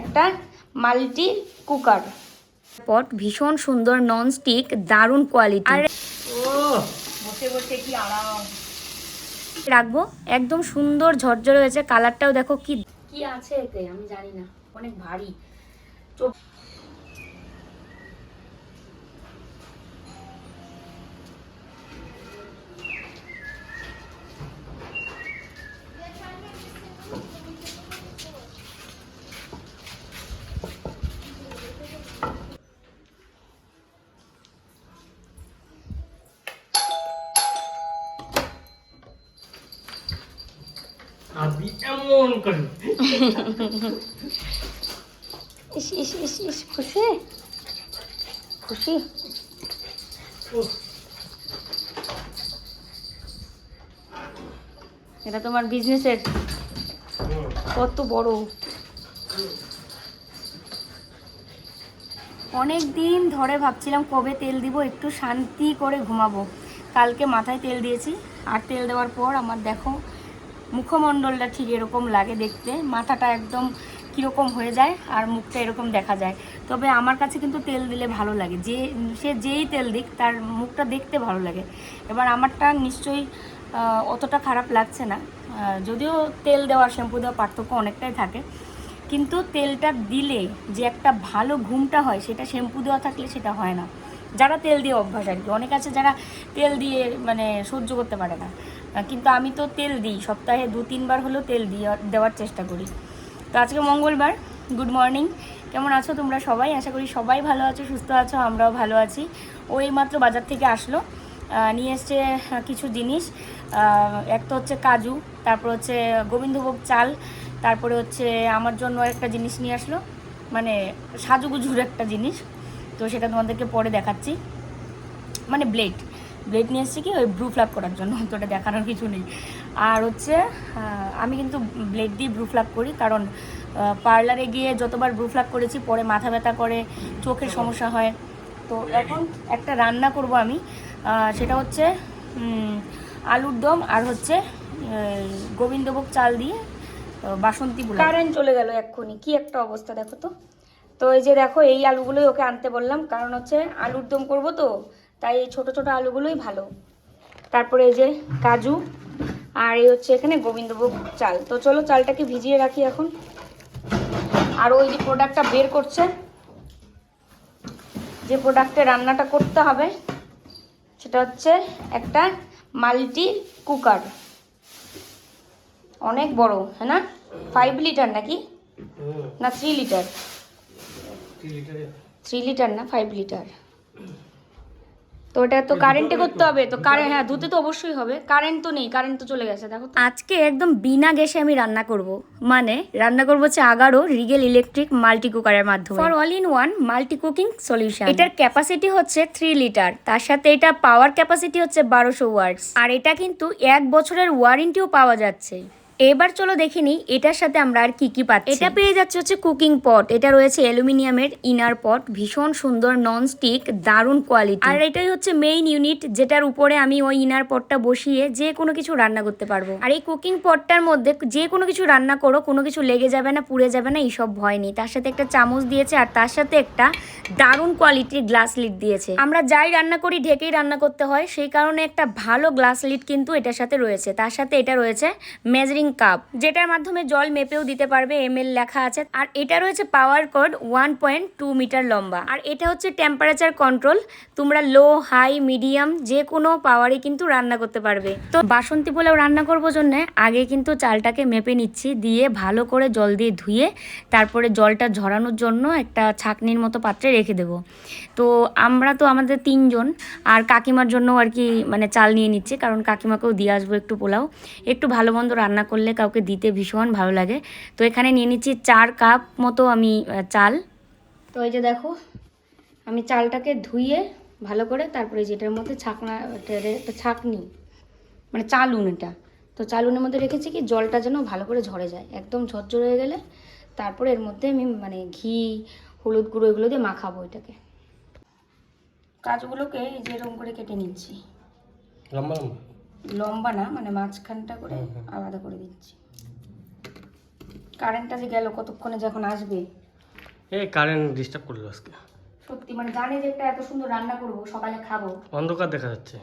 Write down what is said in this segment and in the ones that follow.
একটা multi cooker. পট ভীষণ সুন্দর নন স্টিক দারুণ কোয়ালিটি আর বসে বসে কি আরাম। রাখব একদম সুন্দর ঝরঝরে হয়েছে কালারটাও দেখো কি কি আছে এতে? আমি জানি না। অনেক ভারী। চোখ ইস ইস ইস ইস, খুশি? খুশি? এটা তোমার বিজনেসের। কত বড়। অনেক দিন ধরে ভাবছিলাম কবে তেল দিব, একটু শান্তি করে ঘুমাবো। কালকে মাথায় তেল দিয়েছি, আর তেল দেওয়ার পর আমার দেখো মুখমণ্ডলটা ঠিক এরকম লাগে দেখতে। মাথাটা একদম কীরকম হয়ে যায় আর মুখটা এরকম দেখা যায়। তবে আমার কাছে কিন্তু তেল দিলে ভালো লাগে। যে, সে যেই তেল দিক, তার মুখটা দেখতে ভালো লাগে। এবার আমারটা নিশ্চয়ই অতটা খারাপ লাগছে না। যদিও তেল দেওয়া, শ্যাম্পু দেওয়া পার্থক্য অনেকটাই থাকে। কিন্তু তেলটা দিলে যে একটা ভালো ঘুমটা হয়, সেটা শ্যাম্পু দেওয়া থাকলে সেটা হয় না। যারা তেল দিয়ে অভ্যাস আর কি, অনেক আছে যারা তেল দিয়ে মানে সহ্য করতে পারে না। কিন্তু আমি তো তেল দিই, সপ্তাহে দু, তিনবার হলেও তেল দিয়ে, দেওয়ার চেষ্টা করি। তো আজকে মঙ্গলবার গুড মর্নিং কেমন আছো তোমরা সবাই? আশা করি সবাই ভালো আছো, সুস্থ আছো, আমরাও ভালো আছি। ও এইমাত্র বাজার থেকে আসলো নিয়ে এসছে কিছু জিনিস। এক তো হচ্ছে কাজু, তারপর হচ্ছে গোবিন্দভোগ চাল, তারপরে হচ্ছে আমার জন্য একটা জিনিস নিয়ে আসলো। মানে সাজুগুজুর একটা জিনিস, তো সেটা তোমাদেরকে পরে দেখাচ্ছি। মানে ব্লেড ব্লেড নিয়ে এসেছি কি? ওই ব্রু ফ্ল্যাপ করার জন্য, তো ওটা দেখানোর কিছু নেই। আর হচ্ছে আমি কিন্তু ব্লেড দিয়ে ব্রু ফ্ল্যাপ করি, কারণ পার্লারে গিয়ে যতবার ব্রু ফ্ল্যাপ করেছি, পরে মাথা ব্যথা করে, চোখের সমস্যা হয়। তো এখন একটা রান্না করব আমি সেটা হচ্ছে আলুর দম আর হচ্ছে গোবিন্দভোগ চাল দিয়ে বাসন্তী কারেন্ট চলে গেল এক্ষুনি, কি একটা অবস্থা দেখো তো। তো এই যে দেখো, এই আলুগুলোই ওকে আনতে বললাম, কারণ হচ্ছে আলুর দম করব তো তাই এই ছোটো ছোটো আলুগুলোই ভালো। তারপরে এই যে কাজু আর এই হচ্ছে এখানে গোবিন্দভোগ চাল। তো চলো চালটাকে ভিজিয়ে রাখি এখন। আর ওই যে প্রোডাক্টটা বের করছে। যে প্রোডাক্টে রান্নাটা করতে হবে সেটা হচ্ছে একটা মাল্টি কুকার। অনেক বড় হ্যাঁ না? ফাইভ লিটার নাকি? না থ্রি লিটার থ্রি লিটার না ফাইভ লিটার তো ওটা তো কারেন্টে করতে হবে। তো কারেন্ট হ্যাঁ ধুতে তো অবশ্যই হবে। কারেন্ট তো নেই কারেন্ট তো চলে গেছে দেখো। আজকে একদম বিনা গ্যাসে আমি রান্না করব। মানে রান্না করব হচ্ছে আগারো রিগেল ইলেকট্রিক মাল্টি কুকারের মাধ্যমে। For all in one multi cooking solution এটার ক্যাপাসিটি হচ্ছে থ্রি লিটার তার সাথে এটা পাওয়ার ক্যাপাসিটি হচ্ছে বারোশো ওয়ার্ডস আর এটা কিন্তু এক বছরের ওয়ারেন্টিও পাওয়া যাচ্ছে। এবার চলো দেখে নিই এটার সাথে আমরা আর কি কি পাচ্ছি। এটা পেয়ে যাচ্ছে হচ্ছে কুকিং পট এটা রয়েছে অ্যালুমিনিয়ামের ইনার পট ভীষণ সুন্দর নন স্টিক দারুণ কোয়ালিটি আর এটাই হচ্ছে মেইন ইউনিট যেটার উপরে আমি ওই ইনার পটটা বসিয়ে যে কোনো কিছু রান্না করতে পারব। আর এই কুকিং পটটার মধ্যে যে কোনো কিছু রান্না করো কোনো কিছু লেগে যাবে না পুড়ে যাবে না এইসব ভয় নেই। তার সাথে একটা চামচ দিয়েছে আর তার সাথে একটা দারুণ কোয়ালিটির গ্লাস লিড দিয়েছে। আমরা যাই রান্না করি ঢেকেই রান্না করতে হয়। সেই কারণে একটা ভালো গ্লাস লিড কিন্তু এটার সাথে রয়েছে। তার সাথে এটা রয়েছে মেজারিং কাপ যেটার মাধ্যমে জল মেপেও দিতে পারবে এম লেখা আছে, আর এটা রয়েছে power cord one point two metre লম্বা। আর এটা হচ্ছে টেম্পারেচার কন্ট্রোল তোমরা লো হাই মিডিয়াম যে কোনো পাওয়ারে কিন্তু রান্না করতে পারবে। তো বাসন্তী পোলাও রান্না করব জন্য, আগে কিন্তু চালটাকে মেপে নিচ্ছি, দিয়ে ভালো করে জল দিয়ে ধুয়ে তারপরে জলটা ঝরানোর জন্য একটা ছাকনির মতো পাত্রে রেখে দেবো। তো আমরা তো আমাদের তিনজন, আর কাকিমার জন্য আর কি মানে চাল নিয়ে নিচ্ছে, কারণ কাকিমাকেও দিয়ে আসব একটু পোলাও। একটু ভালো মন্দ রান্না করলে কাউকে দিতে ভীষণ ভালো লাগে। তো এখানে নিয়ে নিচ্ছি চার কাপ মতো আমি চাল। তো এই যে দেখো, আমি চালটাকে ধুয়ে ভালো করে তারপরে যেটার মধ্যে ছাকনা একটা ছাকনি মানে চালুন এটা। তো চালুনের মধ্যে রেখেছি কি, জলটা যেন ভালো করে ঝরে যায়, একদম ঝরঝর হয়ে গেলে তারপরে এর মধ্যে আমি মানে ঘি, হলুদ গুঁড়ো এগুলো দিয়ে মাখাবো এটাকে। কাজগুলোকে এই যে এরকম করে কেটে নিচ্ছি। লম্বা লম্বা? লম্বা না মানে মাঝখানটা করে। আলাদা করে দিচ্ছি। কারেন্টটা যে গেল কতক্ষণে যখন আসবে? এই কারেন্ট ডিস্টার্ব করল আজকে। সত্যি মানে জানি যে একটা এত সুন্দর রান্না করব সকালে খাব। অন্ধকার দেখা যাচ্ছে।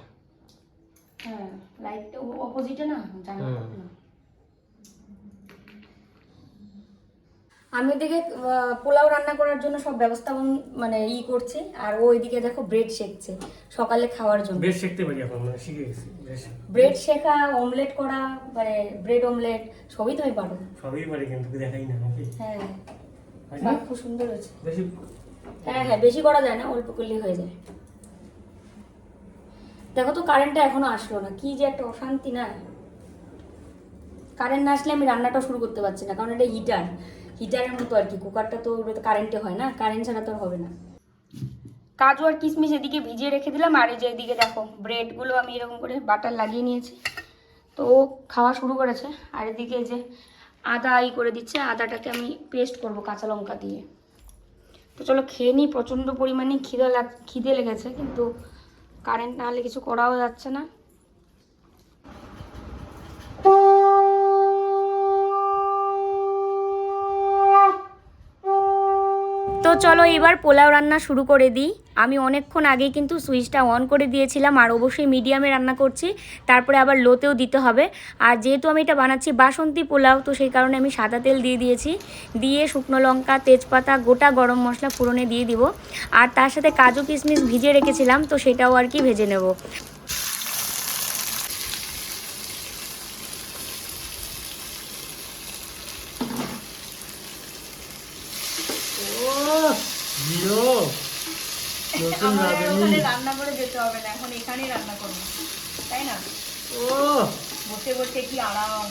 হ্যাঁ লাইটটা অপোজিটে না? জানি হুম। আমি ওদিকে পোলাও রান্না করার জন্য সব ব্যবস্থা মানে ই করছি আর ও ওইদিকে দেখো ব্রেড শেখছে সকালে খাওয়ার জন্য। বেশ শিখতে পারি এখন মানে শিখে গেছি ব্রেড শেখা। অমলেট করা মানে ব্রেড অমলেট সবই তুমি পারো। সবই পারি কিন্তু দেখাই না হ্যাঁ। বাহ, খুব সুন্দর হয়েছে। বেশি হ্যাঁ হ্যাঁ বেশি করা যায় না অল্প করলেই হয়ে যায়। দেখো তো কারেন্টটা এখনও আসলো না কি যে একটা অশান্তি না। কারেন্ট না আসলে আমি রান্নাটাও শুরু করতে পারছি না কারণ এটা হিটার হিটারের মতো আর কি কুকারটা তো কারেন্টে হয় না কারেন্ট ছাড়া তো হবে না। কাজু আর কিশমিশ এদিকে ভিজিয়ে রেখে দিলাম, আর এই যে এদিকে দেখো ব্রেডগুলো আমি এরকম করে বাটার লাগিয়ে নিয়েছি। তো খাওয়া শুরু করেছে, আর এদিকে যে আদা ই করে দিচ্ছে, আদাটাকে আমি পেস্ট করব কাঁচা লঙ্কা দিয়ে। তো চলো খেয়ে নিই, প্রচণ্ড পরিমাণে খিদে লাগ, খিদে লেগেছে, কিন্তু কারেন্ট না হলে কিছু করাও যাচ্ছে না। তো চলো এবার পোলাও রান্না শুরু করে দিই। আমি অনেকক্ষণ আগেই কিন্তু সুইচটা অন করে দিয়েছিলাম আর অবশ্যই মিডিয়ামে রান্না করছি। তারপরে আবার লোতেও দিতে হবে। আর যেহেতু আমি এটা বানাচ্ছি বাসন্তী পোলাও, তো সেই কারণে আমি সাদা তেল দিয়ে দিয়েছি। দিয়ে শুকনো লঙ্কা, তেজপাতা, গোটা গরম মশলা ফোড়নে দিয়ে দিব। আর তার সাথে কাজু কিশমিশ ভিজে রেখেছিলাম, তো সেটাও আর কি ভেজে নেব জিরো নতুন রাঁধুনি রান্না করে যেতে হবে না এখন এখানেই রান্না করব তাই না? ও বসে বসে কি আরাম।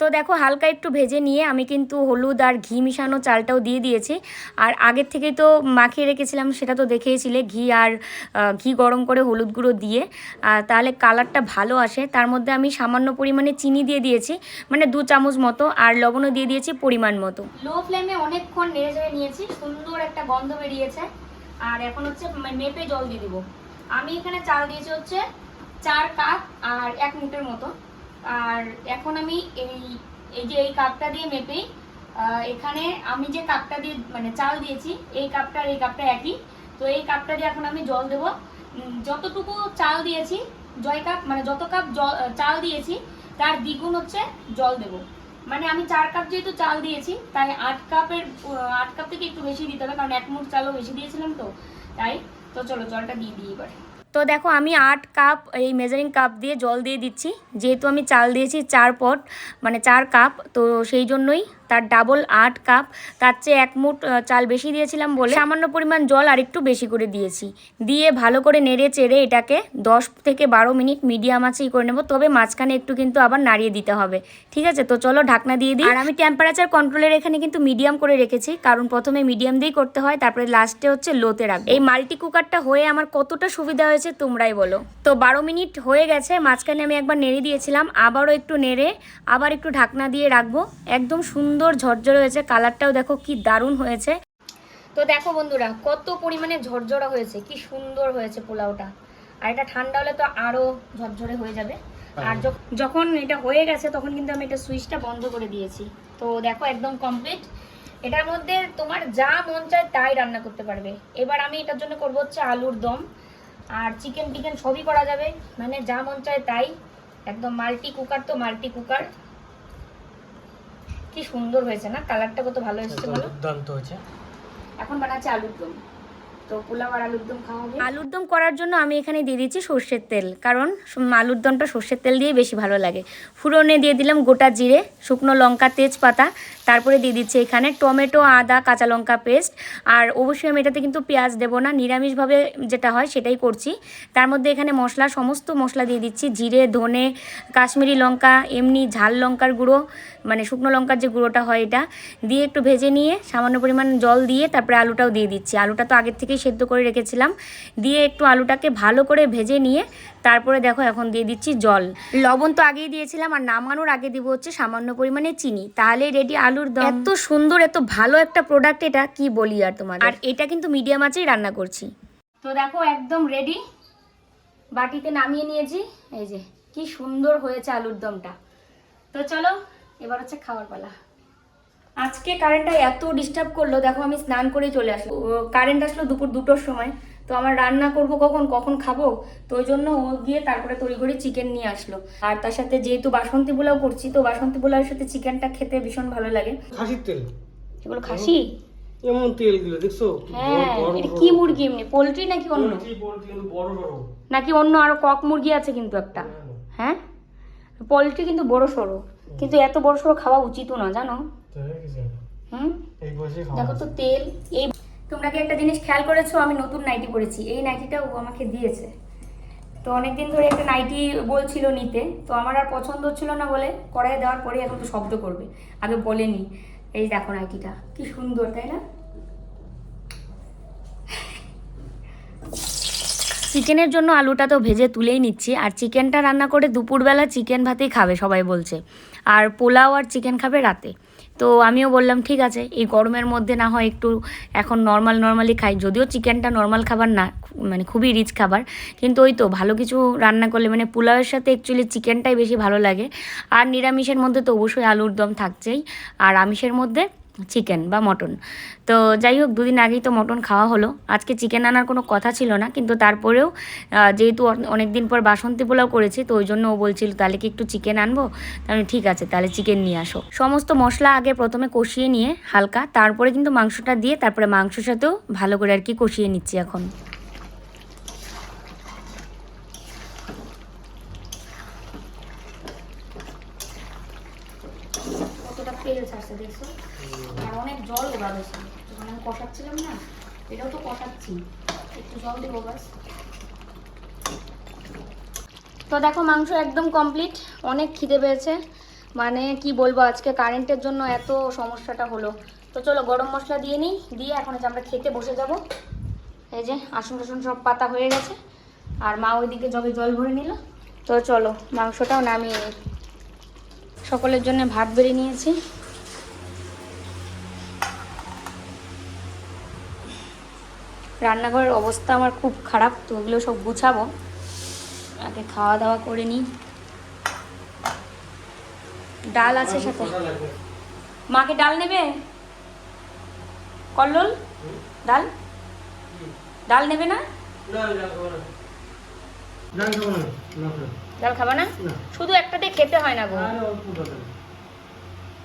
তো দেখো হালকা একটু ভেজে নিয়ে আমি কিন্তু হলুদ আর ঘি মিশানো চালটাও দিয়ে দিয়েছি। আর আগের থেকেই তো মাখিয়ে রেখেছিলাম, সেটা তো দেখেইছিলে ঘি আর ঘি গরম করে হলুদ গুঁড়ো দিয়ে। তাহলে কালারটা ভালো আসে। তার মধ্যে আমি সামান্য পরিমাণে চিনি দিয়ে দিয়েছি মানে দু চামচ মতো, আর লবণও দিয়ে দিয়েছি পরিমাণ মতো। লো ফ্লেমে অনেকক্ষণ নেড়ে চেড়ে নিয়েছি, সুন্দর একটা গন্ধ বেরিয়েছে। আর এখন হচ্ছে মেপে জল দিয়ে দিব। আমি এখানে চাল দিয়েছি হচ্ছে চার কাপ আর এক মুঠের মতো। আর এখন আমি এই এই যে এই কাপটা দিয়ে মেপেই এখানে আমি যে কাপটা দিয়ে মানে চাল দিয়েছি, এই কাপটা আর এই কাপটা একই। তো এই কাপটা দিয়ে এখন আমি জল দেবো। যতটুকু চাল দিয়েছি, জয় কাপ মানে যত কাপ জল- চাল দিয়েছি, তার দ্বিগুণ হচ্ছে জল দেব। মানে আমি চার কাপ যেহেতু চাল দিয়েছি, তাই আট কাপের আট কাপ থেকে একটু বেশি দিতে হবে, কারণ এক মুঠ চালও বেশি দিয়েছিলাম তো, তাই। তো চলো জলটা দিয়ে দিই এবার। তো দেখো আমি আট কাপ এই মেজারিং কাপ দিয়ে জল দিয়ে দিচ্ছি। যেহেতু আমি চাল দিয়েছি চার পট মানে চার কাপ, তো সেই জন্যই তার ডাবল আট কাপ। তার চেয়ে এক মুঠ চাল বেশি দিয়েছিলাম বলে সামান্য পরিমাণ জল আর একটু বেশি করে দিয়েছি। দিয়ে ভালো করে নেড়ে চেড়ে এটাকে দশ থেকে বারো মিনিট মিডিয়াম আঁচেই করে নেব, তবে মাঝখানে একটু কিন্তু আবার নাড়িয়ে দিতে হবে। ঠিক আছে? তো চলো ঢাকনা দিয়ে দিই। আর আমি টেম্পারেচার কন্ট্রোলের এখানে কিন্তু মিডিয়াম করে রেখেছি, কারণ প্রথমে মিডিয়াম দিয়েই করতে হয়, তারপরে লাস্টে হচ্ছে লোতে রাখব। এই মাল্টি কুকারটা হয়ে আমার কতটা সুবিধা হয়েছে তোমরাই বলো। তো বারো মিনিট হয়ে গেছে মাঝখানে আমি একবার নেড়ে দিয়েছিলাম আবারও একটু নেড়ে আবার একটু ঢাকনা দিয়ে রাখব। একদম সুন্দর ঝরঝরে হয়েছে কালারটাও দেখো কি দারুণ হয়েছে। তো দেখো বন্ধুরা কত পরিমাণে ঝরঝরা হয়েছে কি সুন্দর হয়েছে পোলাওটা। আর এটা ঠান্ডা হলে তো আরও ঝরঝরে হয়ে যাবে। আর যখন এটা হয়ে গেছে তখন কিন্তু আমি এটা সুইচটা বন্ধ করে দিয়েছি। তো দেখো একদম কমপ্লিট এটার মধ্যে তোমার যা মন চায় তাই রান্না করতে পারবে। এবার আমি এটার জন্য করব হচ্ছে আলুর দম। আর চিকেন টিকেন সবই করা যাবে। মানে যা মন চায় তাই। একদম মাল্টি কুকার তো মাল্টি কুকার কি সুন্দর হয়েছে না? কালারটা কত ভালো এসেছে বলো? দুর্দান্ত হয়েছে। এখন বানাচ্ছে আলুর দম। তো পোলাও আর আলুর দম খাওয়া হবে আলুর দম করার জন্য আমি এখানে দিয়ে দিচ্ছি সর্ষের তেল, কারণ আলুর দমটা সর্ষের তেল দিয়ে বেশি ভালো লাগে। ফুরনে দিয়ে দিলাম গোটা জিরে, শুকনো লঙ্কা, তেজপাতা, তারপরে দিয়ে দিচ্ছি এখানে টমেটো, আদা, কাঁচা লঙ্কা পেস্ট, আর অবশ্যই আমি এটাতে কিন্তু পেঁয়াজ দেবো না, নিরামিষভাবে যেটা হয় সেটাই করছি। তার মধ্যে এখানে মশলা, সমস্ত মশলা দিয়ে দিচ্ছি, জিরে, ধনে, কাশ্মীরি লঙ্কা, এমনি ঝাল লঙ্কার গুঁড়ো মানে শুকনো লঙ্কার যে গুঁড়োটা হয় এটা, দিয়ে একটু ভেজে নিয়ে সামান্য পরিমাণ জল দিয়ে তারপরে আলুটাও দিয়ে দিচ্ছি। আলুটা তো আগের থেকেই সেদ্ধ করে রেখেছিলাম। দিয়ে একটু আলুটাকে ভালো করে ভেজে নিয়ে তারপরে দেখো এখন দিয়ে দিচ্ছি জল। লবণ তো আগেই দিয়েছিলাম আর নামানোর আগে দিব হচ্ছে সামান্য পরিমাণে চিনি। তাহলে রেডি আলুর দম। এত সুন্দর এত ভালো একটা প্রোডাক্ট এটা কি বলি আর তোমার আর এটা কিন্তু মিডিয়াম আঁচেই রান্না করছি। তো দেখো একদম রেডি বাটিতে নামিয়ে নিয়েছি। এই যে কি সুন্দর হয়েছে আলুর দমটা। তো চলো এবার হচ্ছে খাওয়ার পালা। আজকে কারেন্টটা এত ডিস্টার্ব করল দেখো আমি স্নান করেই চলে আসলো কারেন্ট আসলো দুপুর দুটোর সময় তো আমার রান্না করব কখন কখন খাব? তো ওই জন্য ও গিয়ে তারপরে তড়িঘড়ি চিকেন নিয়ে আসলো। আর তার সাথে যেহেতু বাসন্তী পোলাও করছি তো বাসন্তী পোলাওয়ের সাথে চিকেনটা খেতে ভীষণ ভালো লাগে। খাসির তেল। এগুলো খাসি? এমন তেলগুলো দেখছ? হ্যাঁ এটা কি মুরগি এমনি? পোলট্রি নাকি অন্য? বড় বড়। নাকি অন্য আরও কক মুরগি আছে কিন্তু একটা? হ্যাঁ। পোলট্রি কিন্তু বড় সড়ো কিন্তু এত বড় সড়ো খাওয়া উচিতও না জানো? দেখো তো তেল এই তোমরা কি একটা জিনিস খেয়াল করেছ? আমি নতুন নাইটি পরেছি। এই নাইটিটা ও আমাকে দিয়েছে। তো অনেকদিন ধরে একটা নাইটি বলছিল নিতে। তো আমার আর পছন্দ হচ্ছিল না বলে কড়াইয়ে দেওয়ার পরে এখন তো শব্দ করবে। আগে বলেনি। এই দেখো নাইটিটা। কি সুন্দর তাই না? চিকেনের জন্য আলুটা তো ভেজে তুলেই নিচ্ছি। আর চিকেনটা রান্না করে দুপুরবেলা চিকেন ভাতেই খাবে সবাই বলছে। আর পোলাও আর চিকেন খাবে রাতে। তো আমিও বললাম, ঠিক আছে, এই গরমের মধ্যে না হয় একটু এখন নর্মাল নর্মালি খাই। যদিও চিকেনটা নর্মাল খাবার না মানে খুবই রিচ খাবার, কিন্তু ওই তো ভালো কিছু রান্না করলে মানে পোলাওয়ের সাথে অ্যাকচুয়ালি চিকেনটাই বেশি ভালো লাগে। আর নিরামিষের মধ্যে তো অবশ্যই আলুর দম থাকছেই। আর আমিষের মধ্যে চিকেন বা মটন। তো যাই হোক, দুদিন আগেই তো মটন খাওয়া হলো। আজকে চিকেন আনার কোনো কথা ছিল না, কিন্তু তারপরেও যেহেতু অনেক দিন পর বাসন্তী পোলাও করেছি, তো ওই জন্য ও বলছিল, তাহলে কি একটু চিকেন আনব? তাহলে ঠিক আছে, তাহলে চিকেন নিয়ে আসো। সমস্ত মশলা আগে প্রথমে কষিয়ে নিয়ে হালকা, তারপরে কিন্তু মাংসটা দিয়ে, তারপরে মাংসের সাথেও ভালো করে আর কি কষিয়ে নিচ্ছি এখন। কতটা তেল ছাড়ছে, দেখছ? আর অনেক জল ওরা বেশি যখন আমি কষাচ্ছিলাম না, এটাও তো কষাচ্ছি। একটু জল দেবো বাস তো দেখো, মাংস একদম কমপ্লিট অনেক খিদে পেয়েছে। মানে কি বলব, আজকে কারেন্টের জন্য এত সমস্যাটা হলো। তো চলো, গরম মশলা দিয়ে নিই। দিয়ে এখন আমরা খেতে বসে যাব। এই যে, আসন টাসন সব পাতা হয়ে গেছে। আর মা ওইদিকে জগে জল ভরে নিল। তো চলো, মাংসটাও নামিয়ে নিই। সকলের জন্য ভাত বেড়ে নিয়েছি। রান্নাঘরের অবস্থা আমার খুব খারাপ তো ওগুলো সব গুছাবো। আগে খাওয়া দাওয়া করে নিই। ডাল আছে সাথে। মাকে ডাল নেবে? কল্লোল? ডাল? ডাল নেবে না না। ডাল খাবা না? শুধু একটাতে খেতে হয় না গো।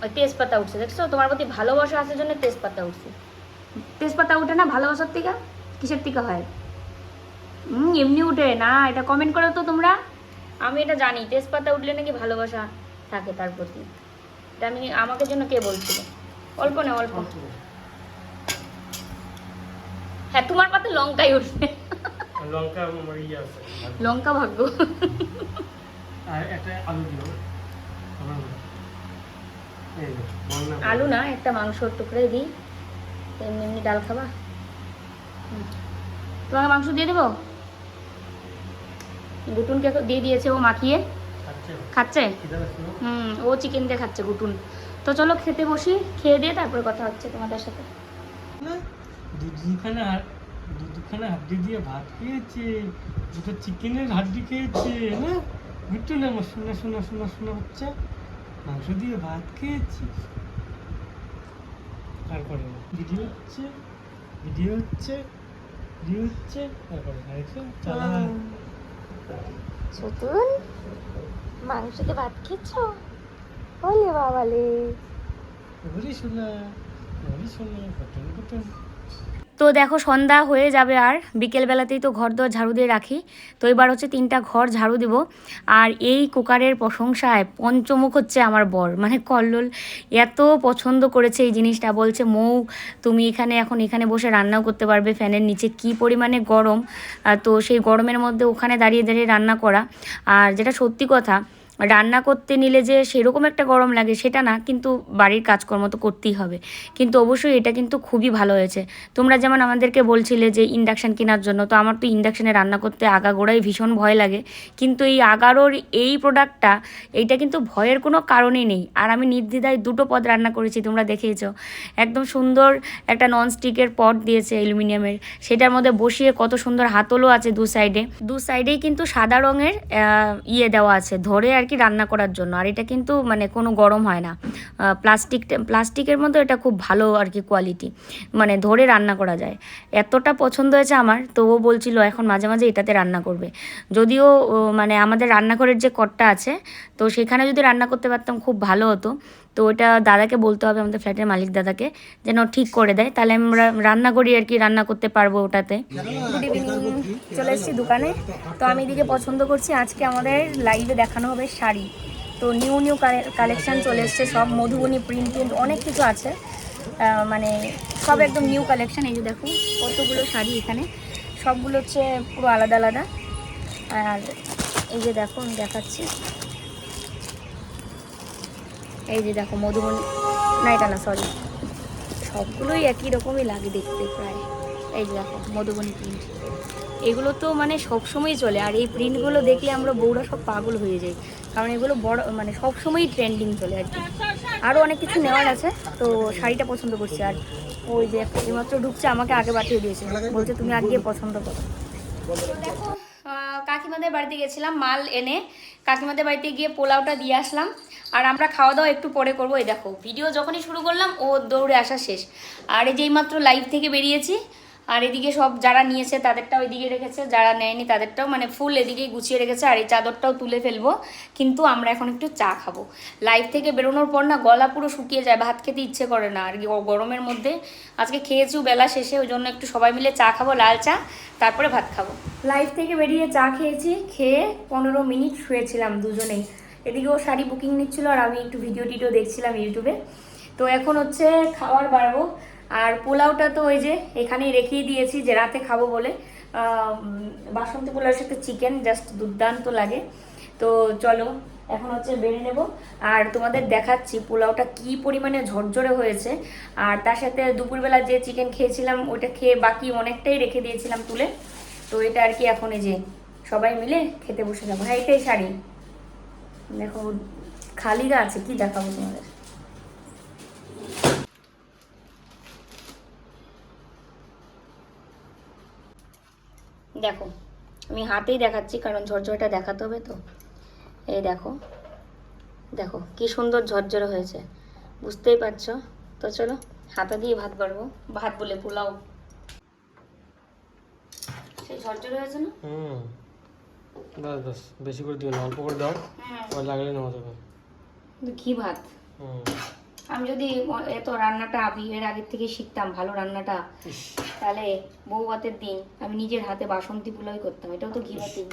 ওই তেজপাতা উঠছে দেখছ? তোমার প্রতি ভালোবাসা আসার জন্য তেজপাতা উঠছে। তেজপাতা উঠে না ভালোবাসার থেকে? কিসের থেকে হয়? হুম এমনি উঠে। না এটা কমেন্ট করো তো তোমরা। আমি এটা জানি তেজপাতা উঠলে নাকি ভালোবাসা থাকে তার প্রতি। এটা আমি আমাকে জন্য কে বলছিল? অল্প না অল্প। হ্যাঁ তোমার পাতে লঙ্কাই উঠবে। লঙ্কা ইয়ে আছে। লঙ্কা ভাগ্য। আর একটা আলু দিও আলু না একটা মাংসর টুকরে দিই। এমনি এমনি ডাল খাবা? তোমাকে মাংস দিয়ে দেবো? গুটুনকে দিয়ে দিয়েছে ও মাখিয়ে। খাচ্ছে? হুম ও চিকেন দিয়ে খাচ্ছে গুটুন। তো চলো খেতে বসি খেয়ে দিয়ে তারপরে কথা হচ্ছে তোমাদের সাথে। দুখানা হাত- দু- হাড্ডি দিয়ে ভাত খেয়েছে দুটো চিকেনের হাড্ডি খেয়েছে না? বুঝছ না আমার শোনা শোনা শোনা শোনা হচ্ছে মাংস দিয়ে ভাত খেয়েছি। তারপরে ভিডিও হচ্ছে ভিডিও হচ্ছে ভিডিও হচ্ছে তারপরে চালা সতুন মাংস দিয়ে ভাত খেয়েছো? বলে বাবালে। বলি শোনা বলি শোনা কটন কটন। তো দেখো সন্ধ্যা হয়ে যাবে আর বিকেলবেলাতেই তো ঘর দর ঝাড়ু দিয়ে রাখি। তো এবার হচ্ছে তিনটা ঘর ঝাড়ু দিব। আর এই কুকারের প্রশংসায় পঞ্চমুখ হচ্ছে আমার বর। মানে কল্লোল এত পছন্দ করেছে এই জিনিসটা। বলছে, মৌ, তুমি এখানে এখন এখানে বসে রান্নাও করতে পারবে ফ্যানের নিচে। কি পরিমাণে গরম! তো সেই গরমের মধ্যে ওখানে দাঁড়িয়ে দাঁড়িয়ে রান্না করা। আর যেটা সত্যি কথা রান্না করতে নিলে যে সেরকম একটা গরম লাগে সেটা না, কিন্তু বাড়ির কাজকর্ম তো করতেই হবে। কিন্তু অবশ্যই এটা কিন্তু খুবই ভালো হয়েছে। তোমরা যেমন আমাদেরকে বলছিলে যে ইন্ডাকশান কেনার জন্য, তো আমার তো ইন্ডাকশানে রান্না করতে আগাগোড়াই ভীষণ ভয় লাগে। কিন্তু এই আগারোর এই প্রোডাক্টটা এইটা কিন্তু ভয়ের কোনো কারণই নেই। আর আমি নির্দ্বিধায় দুটো পদ রান্না করেছি, তোমরা দেখেইছো। একদম সুন্দর একটা ননস্টিকের পট দিয়েছে অ্যালুমিনিয়ামের। সেটার মধ্যে বসিয়ে কত সুন্দর হাতলও আছে দু সাইডে দু সাইডেই কিন্তু সাদা রঙের ইয়ে দেওয়া আছে। ধরে আর কি রান্না করার জন্য? আর এটা কিন্তু মানে কোনো গরম হয় না। প্লাস্টিক প্লাস্টিকের মধ্যে এটা খুব ভালো আর কি কোয়ালিটি মানে ধরে রান্না করা যায়। এতটা পছন্দ হয়েছে আমার, তো ও বলছিল এখন মাঝে মাঝে এটাতে রান্না করবে। যদিও মানে আমাদের রান্নাঘরের যে কটটা আছে, তো সেখানে যদি রান্না করতে পারতাম খুব ভালো হতো। তো ওটা দাদাকে বলতে হবে, আমাদের ফ্ল্যাটের মালিক দাদাকে, যেন ঠিক করে দেয়। তাহলে আমরা রান্না করি আর কি রান্না করতে পারব ওটাতে। গুড ইভিনিং চলে এসেছি দোকানে। তো আমি এদিকে পছন্দ করছি। আজকে আমাদের লাইভে দেখানো হবে শাড়ি। তো নিউ নিউ কালেকশান চলে এসছে। সব মধুবনী প্রিন্ট প্রিন্ট অনেক কিছু আছে। মানে সব একদম নিউ কালেকশান এই যে দেখো, কতগুলো শাড়ি এখানে। সবগুলো হচ্ছে পুরো আলাদা আলাদা। আর এই যে দেখো, আমি দেখাচ্ছি। এই যে দেখো, মধুবনী না, এটা না সরি সবগুলোই একই রকমই লাগে দেখতে প্রায়। এই যে দেখো, মধুবনী প্রিন্ট এগুলো তো মানে সবসময়ই চলে। আর এই প্রিন্টগুলো দেখলে আমরা বউরা সব পাগল হয়ে যাই। কারণ এগুলো বড় মানে সবসময়ই ট্রেন্ডিং চলে আর কি। আরও অনেক কিছু নেওয়ার আছে, তো শাড়িটা পছন্দ করছি। আর ওই যে এইমাত্র ঢুকছে, আমাকে আগে পাঠিয়ে দিয়েছে। বলছে তুমি আগে পছন্দ করো। দেখো কাকিমাদের বাড়িতে গেছিলাম মাল এনে। কাকিমাদের বাড়িতে গিয়ে পোলাওটা দিয়ে আসলাম। আর আমরা খাওয়া দাওয়া একটু পরে করব, এই দেখো। ভিডিও যখনই শুরু করলাম, ও দৌড়ে আসা শেষ। আর এই যে এইমাত্র লাইভ থেকে বেরিয়েছি আর এদিকে সব যারা নিয়েছে তাদেরটাও এদিকে রেখেছে, যারা নেয়নি তাদেরটাও মানে ফুল এদিকেই গুছিয়ে রেখেছে আর এই চাদরটাও তুলে ফেলব। কিন্তু আমরা এখন একটু চা খাব। লাইভ থেকে বেরোনোর পর না গলা পুরো শুকিয়ে যায়, ভাত খেতে ইচ্ছে করে না। আর গরমের মধ্যে আজকে খেয়েছিও বেলা শেষে, ওই জন্য একটু সবাই মিলে চা খাব, লাল চা, তারপরে ভাত খাব। লাইভ থেকে বেরিয়ে চা খেয়েছি, খেয়ে পনেরো মিনিট শুয়েছিলাম দুজনেই। এদিকে ও শাড়ি বুকিং নিচ্ছিল আর আমি একটু ভিডিও টিডিও দেখছিলাম ইউটিউবে তো এখন হচ্ছে খাবার বাড়বো। আর পোলাওটা তো ওই যে এখানেই রেখেই দিয়েছি, যে রাতে খাব বলে। বাসন্তী পোলাওর সাথে চিকেন জাস্ট দুর্দান্ত লাগে। তো চলো, এখন হচ্ছে বেড়ে নেব। আর তোমাদের দেখাচ্ছি পোলাওটা কি পরিমাণে ঝরঝরে হয়েছে। আর তার সাথে দুপুরবেলা যে চিকেন খেয়েছিলাম, ওটা খেয়ে বাকি অনেকটাই রেখে দিয়েছিলাম তুলে। তো এটা আর কি এখন এই যে সবাই মিলে খেতে বসে যাব। হ্যাঁ এটাই শাড়ি। দেখো খালিরা আছে, কি দেখাবো তোমাদের? দেখো আমি হাতেই দেখাচ্ছি কারণ ঝরঝরটা দেখাতে হবে তো। এই দেখো দেখো কি সুন্দর ঝরঝরে হয়েছে। বুঝতেই পারছ? তো চলো হাতা দিয়ে ভাত বাড়বো। ভাত বলে পোলাও। সেই ঝরঝরে হয়েছে না? হুম। বাস বাস বেশি করে দিও না অল্প করে দাও। লাগলে নেওয়া যাবে। কিন্তু কি ভাত? হুম। আমি যদি এত রান্নাটা বিয়ের আগের থেকে শিখতাম ভালো রান্নাটা তাহলে বউ ভাতের দিন আমি নিজের হাতে বাসন্তী পোলাই করতাম এটাও তো ঘি কি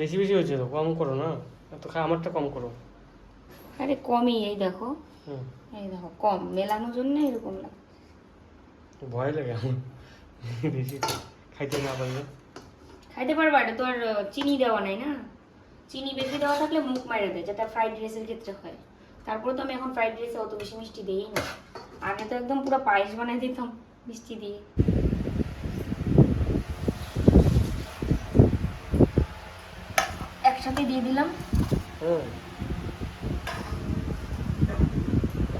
বেশি বেশি হচ্ছে তো কম করো না? এত খা আমারটা কম করো। আরে কমই এই দেখো। এই দেখো কম। মেলানোর জন্য এরকম না ভয় লাগে আমার। বেশি খাইতে না পারলে। খাইতে পারবা এটা তো আর চিনি দেওয়া নাই না? চিনি বেশি দেওয়া থাকলে মুখ মারে দেয় যেটা ফ্রাইড রাইসের ক্ষেত্রে হয়। তারপরে তো আমি এখন ফ্রাইড রাইসে অত বেশি মিষ্টি দিই না আগে তো একদম পুরো পায়েস বানাই দিতাম, মিষ্টি দিয়ে। একসাথে দিয়ে দিলাম। হুম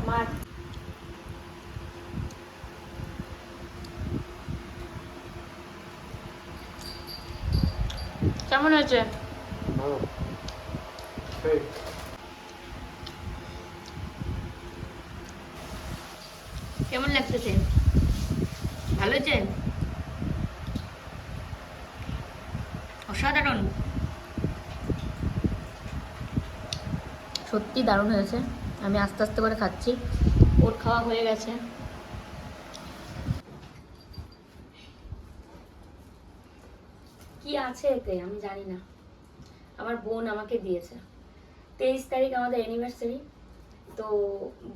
মার কেমন হয়েছে কেমন লাগতেছে? ভালো হয়েছে? অসাধারণ। সত্যি দারুণ হয়েছে। আমি আস্তে আস্তে করে খাচ্ছি। ওর খাওয়া হয়ে গেছে কি আছে এতে, আমি জানি না। আমার বোন আমাকে দিয়েছে। তেইশ তারিখ আমাদের অ্যানিভার্সারি তো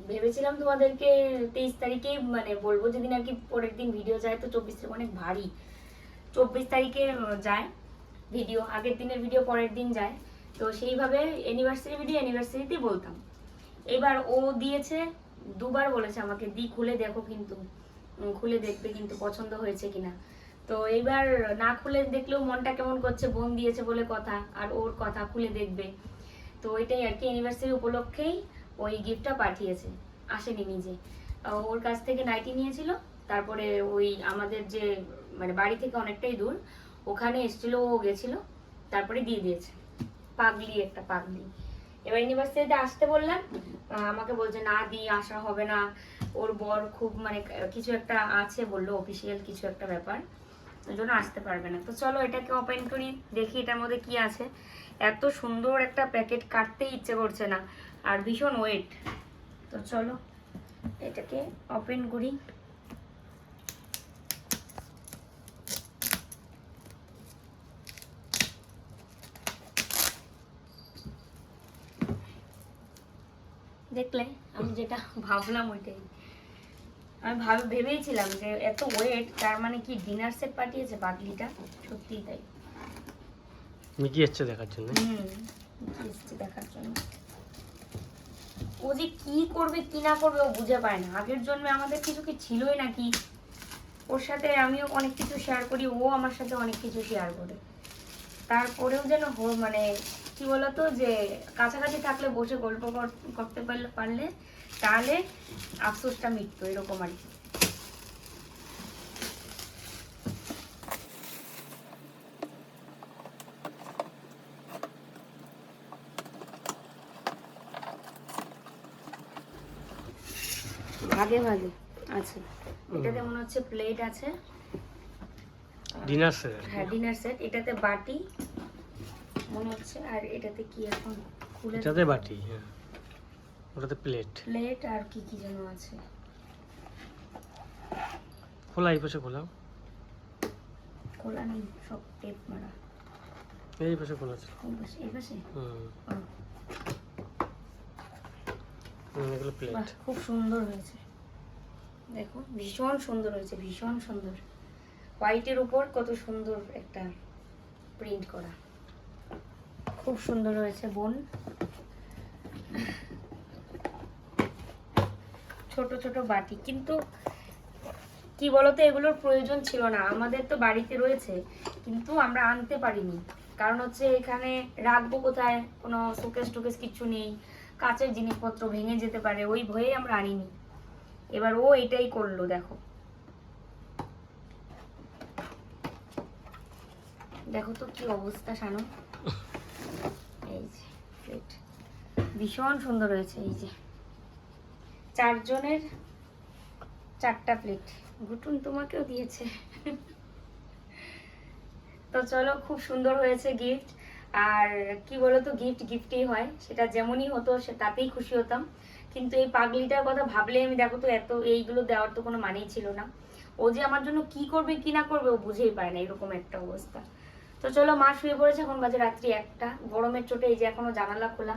ভেবেছিলাম তোমাদেরকে তেইশ তারিখেই মানে বলব, যেদিন আর কি পরের দিন ভিডিও যায়, তো চব্বিশ তারিখ অনেক ভারী। চব্বিশ তারিখে যায় ভিডিও আগের দিনের ভিডিও পরের দিন যায়। তো সেইভাবে অ্যানিভার্সারি ভিডিও অ্যানিভার্সারিতেই বলতাম। এবার ও দিয়েছে, দুবার বলেছে আমাকে, দি, খুলে দেখো কিন্তু খুলে দেখবে কিন্তু পছন্দ হয়েছে কিনা। তো এইবার না খুলে দেখলেও মনটা কেমন করছে, বোন দিয়েছে বলে কথা, আর ওর কথা খুলে দেখবে। তো ওইটাই আর কি অ্যানিভার্সারি উপলক্ষেই ওই গিফটটা পাঠিয়েছে, আসেনি নিজে। ওর কাছ থেকে নাইটি নিয়েছিল, তারপরে ওই আমাদের যে মানে বাড়ি থেকে অনেকটাই দূর, ওখানে এসেছিল, ও গেছিল, তারপরে দিয়ে দিয়েছে। পাগলি একটা পাগলি। এবার ইউনিভার্সিটিতে আসতে বললাম আমাকে বলছে, না দি, আসা হবে না। ওর বর খুব মানে কিছু একটা আছে বলল অফিসিয়াল কিছু একটা ব্যাপার। জন্য আসতে পারবে না। তো চলো এটাকে ওপেন করি, দেখি এটার মধ্যে কি আছে। এত সুন্দর একটা প্যাকেট কাটতেই ইচ্ছে করছে না, আর ভীষণ ওয়েট তো চলো এটাকে ওপেন করি। দেখলে আমি যেটা ভাবলাম ওইটাই। আমি ভাবে ভেবেইছিলাম যে এত ওয়েট তার মানে কি ডিনার সেট পাঠিয়েছে পাগলিটা? সত্যিই তাই। মিকি যাচ্ছে দেখার জন্য। হুম এসছে দেখার জন্য। ও যে কি করবে কি না করবে ও বুঝে পায় না। আগের জন্মে আমাদের কিছু কি ছিলই নাকি? ওর সাথে আমিও অনেক কিছু শেয়ার করি ও আমার সাথে অনেক কিছু শেয়ার করে। তারপরেও যেন হো- মানে কি বলতো যে কাছাকাছি থাকলে বসে গল্প করতে পারলে পারলে তাহলে আফসোসটা মিটতো এরকম আর কি। ভাগে ভাগে আছে এটাতে মনে হচ্ছে প্লেট আছে। ডিনার সেট হ্যাঁ ডিনার সেট এটাতে বাটি মনে হচ্ছে। আর এটাতে কি এখন? খুলে এটাতে বাটি হ্যাঁ। ওটাতে প্লেট প্লেট আর কি কি যেন আছে? খোলা এই পাশে খোলা খোলা নেই সব টেপ মারা। এই পাশে খোলা আছে। এই পাশে হুম। হুম, এগুলো প্লেট খুব সুন্দর হয়েছে। দেখো ভীষণ সুন্দর হয়েছে ভীষণ সুন্দর। হোয়াইটের উপর কত সুন্দর একটা প্রিন্ট করা। খুব সুন্দর হয়েছে বোন। ছোট ছোট বাটি। কিন্তু কি বলতো এগুলোর প্রয়োজন ছিল না। আমাদের তো বাড়িতে রয়েছে কিন্তু আমরা আনতে পারিনি। কারণ হচ্ছে এখানে রাখব কোথায়? কোনো শোকেস টোকেস কিছু নেই। কাঁচের জিনিসপত্র ভেঙে যেতে পারে ওই ভয়ে আমরা আনিনি। এবার ও এটাই করল দেখো। দেখো তো কি অবস্থা শানু। এই যে ভীষণ সুন্দর হয়েছে এই যে। চারজনের চারটা প্লেট ঘুটুন তোমাকেও দিয়েছে। তো চলো, খুব সুন্দর হয়েছে গিফট আর কি বলতো গিফট গিফটই হয়। সেটা যেমনই হতো, সে তাতেই খুশি হতাম। কিন্তু এই পাগলিটার কথা ভাবলে আমি, দেখো তো, এত এইগুলো দেওয়ার তো কোনো মানেই ছিল না। ও যে আমার জন্য কি করবে, কি না করবে, ও বুঝেই পায় না, এরকম একটা অবস্থা। তো চলো, মা শুয়ে পড়েছে, এখন বাজে রাত্রি একটা। গরমের চোটে এই যে এখনও জানালা খোলা।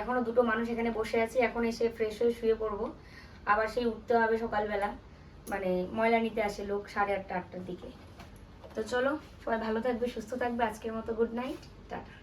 এখনও দুটো মানুষ এখানে বসে আছে, এখন এসে ফ্রেশ হয়ে শুয়ে পড়ব। আবার সেই উঠতে হবে সকালবেলা মানে ময়লা নিতে আসে লোক সাড়ে আটটা, আটটার দিকে। তো চলো, সবাই ভালো থাকবে, সুস্থ থাকবে, আজকের মতো গুড নাইট টাটা।